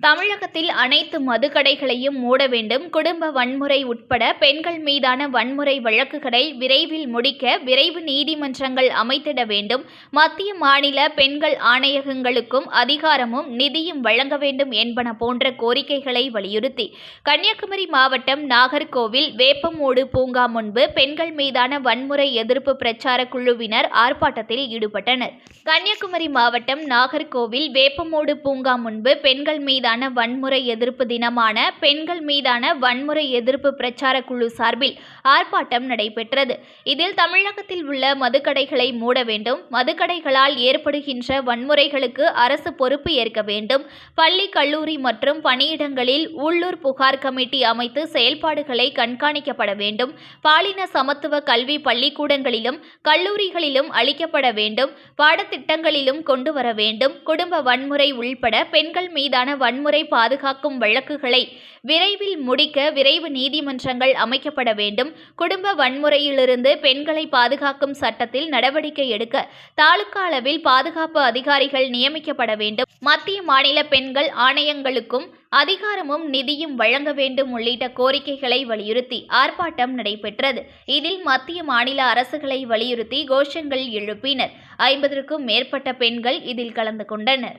தமிழகத்தில் அனைத்து மதுக்கடைகளையும் மூட வேண்டும். குடும்ப வன்முறை உட்பட பெண்கள் மீதான வன்முறை வழக்குகளை விரைவில் முடிக்க விரைவு நீதிமன்றங்கள் அமைத்திட வேண்டும். மத்திய மாநில பெண்கள் ஆணையகங்களுக்கும் அதிகாரமும் நிதியும் வழங்க வேண்டும் என்பன போன்ற கோரிக்கைகளை வலியுறுத்தி கன்னியாகுமரி மாவட்டம் நாகர்கோவில் வேப்பமூடு பூங்கா முன்பு பெண்கள் மீதான வன்முறை எதிர்ப்பு பிரச்சார குழுவினர் ஆர்ப்பாட்டத்தில் ஈடுபட்டனர். கன்னியாகுமரி மாவட்டம் நாகர்கோவில் வேப்பமூடு பூங்கா முன்பு பெண்கள் மீதான வன்முறை எதிர்ப்பு தினமான பெண்கள் மீதான வன்முறை எதிர்ப்பு பிரச்சார குழு சார்பில் ஆர்ப்பாட்டம் நடைபெற்றது. இதில் தமிழகத்தில் உள்ள மதுக்கடைகளை மூட வேண்டும். மதுக்கடைகளால் ஏற்படுகின்ற வன்முறைகளுக்கு அரசு பொறுப்பு ஏற்க வேண்டும். பள்ளி கல்லூரி மற்றும் பணியிடங்களில் உள்ளூர் புகார் கமிட்டி அமைத்து செயல்பாடுகளை கண்காணிக்கப்பட வேண்டும். பாலின சமத்துவ கல்வி பள்ளிக்கூடங்களிலும் கல்லூரிகளிலும் அளிக்கப்பட வேண்டும். பாடத்திட்டங்களிலும் கொண்டு வர வேண்டும். குடும்ப வன்முறை உள்பட பெண்கள் மீதான வன்முறை பாதுகாக்கும் வழக்குகளை விரைவில் முடிக்க விரைவு நீதிமன்றங்கள் அமைக்கப்பட வேண்டும். குடும்ப வன்முறையிலிருந்து பெண்களை பாதுகாக்கும் சட்டத்தில் நடவடிக்கை எடுக்க தாலுகா அளவில் பாதுகாப்பு அதிகாரிகள் நியமிக்கப்பட வேண்டும். மத்திய மாநில பெண்கள் ஆணையங்களுக்கும் அதிகாரமும் நிதியும் வழங்க வேண்டும் உள்ளிட்ட கோரிக்கைகளை வலியுறுத்தி ஆர்ப்பாட்டம் நடைபெற்றது. இதில் மத்திய மாநில அரசுகளை வலியுறுத்தி கோஷங்கள் எழுப்பினர். ஐம்பதற்கும் மேற்பட்ட பெண்கள் இதில் கலந்து கொண்டனர்.